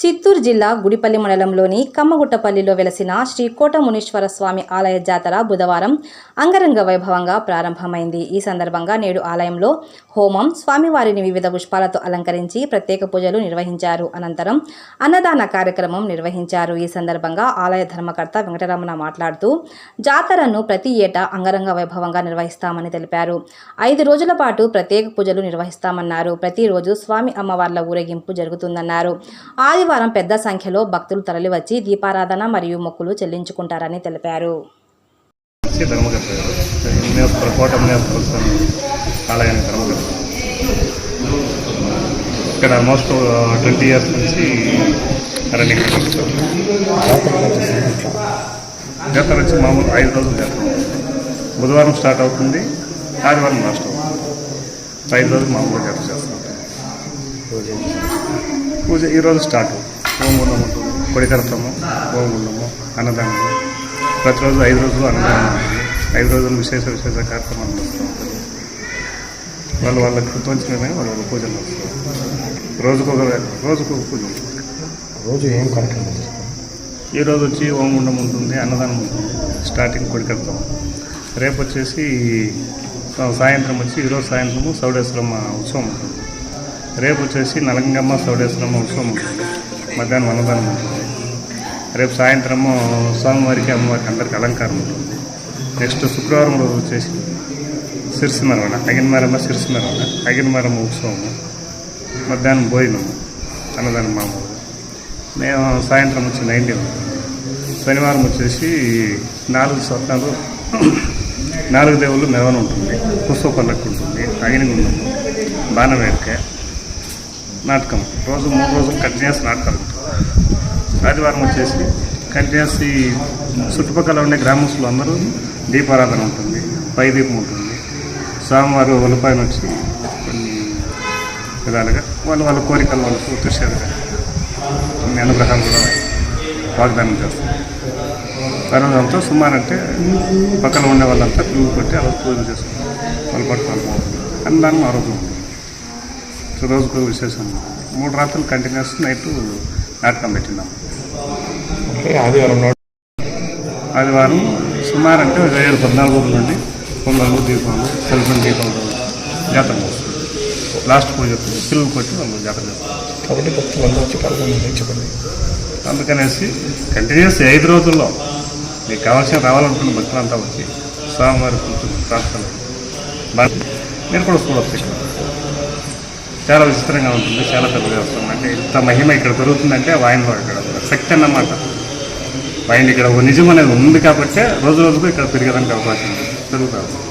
చిత్తూరు జిల్లా గుడిపల్లి మండలంలోని కమ్మగుట్టపల్లిలో వెలసిన శ్రీ కోటమునీశ్వర స్వామి ఆలయ జాతర బుధవారం అంగరంగ వైభవంగా ప్రారంభమైంది. ఈ సందర్భంగా నేడు ఆలయంలో హోమం స్వామివారిని వివిధ పుష్పాలతో అలంకరించి ప్రత్యేక పూజలు నిర్వహించారు. అనంతరం అన్నదాన కార్యక్రమం నిర్వహించారు. ఈ సందర్భంగా ఆలయ ధర్మకర్త వెంకటరమణ మాట్లాడుతూ జాతరను ప్రతి ఏటా అంగరంగ వైభవంగా నిర్వహిస్తామని తెలిపారు. ఐదు రోజుల పాటు ప్రత్యేక పూజలు నిర్వహిస్తామన్నారు. ప్రతిరోజు స్వామి అమ్మవార్ల ఊరేగింపు జరుగుతుందన్నారు. ఆదివారం పెద్ద సంఖ్యలో భక్తులు తరలివచ్చి దీపారాధన మరియు మొక్కులు చెల్లించుకుంటారని తెలిపారు. ఇక్కడ ఆల్మోస్ట్ ట్వంటీ ఇయర్స్ నుంచి రన్నింగ్ జాతర వచ్చి మామూలు ఐదు రోజులు జాతర. బుధవారం స్టార్ట్ అవుతుంది ఆదివారం లాస్ట్ అవుతుంది. ఐదు రోజులు మామూలుగా జాతర చేస్తాం పూజ ఈరోజు స్టార్ట్ హోమగుండం ఉంటుంది కొడికరతము హోమగుండము అన్నదానము. ప్రతిరోజు ఐదు రోజులు అన్నదానం ఐదు రోజులు విశేష విశేష కార్యక్రమాలు వస్తూ వాళ్ళు వాళ్ళ కృతవంచమే వాళ్ళ వాళ్ళ పూజలు వస్తారు రోజుకొక రోజుకొక పూజ ఉంటుంది. రోజు ఏం కార్యక్రమం చేస్తాం ఈ రోజు వచ్చి హోమగుండం ఉంటుంది అన్నదానం ఉంటుంది. స్టార్టింగ్ కొడికడతాం రేపు వచ్చేసి సాయంత్రం వచ్చి ఈరోజు సాయంత్రము సౌడేశ్వరమ్మ ఉత్సవం ఉంటుంది. రేపు వచ్చేసి నలంగమ్మ సౌడేశ్వరమ్మ ఉత్సవం ఉంటుంది. మధ్యాహ్నం అన్నదానం ఉంటుంది. రేపు సాయంత్రము స్వామివారికి అమ్మవారికి అందరికి అలంకారం ఉంటుంది. నెక్స్ట్ శుక్రవారం రోజు వచ్చేసి సిరిసిమరవణ అగినమరమ్మ సిరిసిమరవణ అగినమరమ్మ ఉత్సవము మధ్యాహ్నం భోజనము అన్నదానం మామూలు మేము సాయంత్రం వచ్చి నైన్టీన్ శనివారం వచ్చేసి నాలుగు స్వప్నాలు నాలుగు దేవుళ్ళు మెవన ఉంటుంది. పుష్ప పల్లకి ఉంటుంది అగ్నిగుండము బాణవేరిక నాటకం. రోజు మూడు రోజులు కంటిన్యూస్ నాటకాలు. ఆదివారం వచ్చేసి కంటిన్యూస్ ఈ చుట్టుపక్కల ఉండే గ్రామస్తులు అందరూ దీపారాధన ఉంటుంది పై దీపం ఉంటుంది. స్వామివారు ఒలిపైన వచ్చి కొన్ని విధాలుగా వాళ్ళు వాళ్ళ కోరికలు వాళ్ళు పూర్తిగా కొన్ని అనుగ్రహాలు కూడా వాగ్దానం చేస్తారు. తర్వాత రోజంతా సుమారు అంటే పక్కన ఉండే వాళ్ళంతా పిల్లలు కొట్టి ఆ పూజలు చేసుకుంటారు. వాళ్ళు పట్టుకోవాలి అన్నదానం ఆ రోజు ఉంటుంది. రోజుకు విశేషం. మూడు రాత్రులు కంటిన్యూస్ నైట్ నాటకం పెట్టినాం. ఆదివారం ఆదివారం సుమారు అంటే ఏడు పద్నాలుగు రోజుల నుండి పొంగళ్ళు దీపాలు సెల్ఫోన్ దీపాలు జాతర చేస్తారు లాస్ట్ పూజ పిల్లలు కొట్టి వాళ్ళు జాతర చేస్తారు. కాబట్టి వచ్చి పాల్గొని అందుకనేసి కంటిన్యూస్ ఐదు రోజుల్లో మీకు కావాల్సిన రావాలనుకున్న భక్తులంతా వచ్చి స్వామివారి కూర్చుని ప్రార్థన మీరు కూడా చూడవచ్చు చాలా విచిత్రంగా ఉంటుంది చాలా పెద్ద దేవస్థానం అంటే ఇంత మహిమ ఇక్కడ పెరుగుతుందంటే వాయిన్లో ఇక్కడ శక్తి అన్నమాట. వాయిన్ ఇక్కడ ఒక నిజం అనేది ఉంది కాబట్టే రోజు రోజుకు ఇక్కడ పెరిగేదానికి అవకాశం ఉంది. పెరుగుతారు.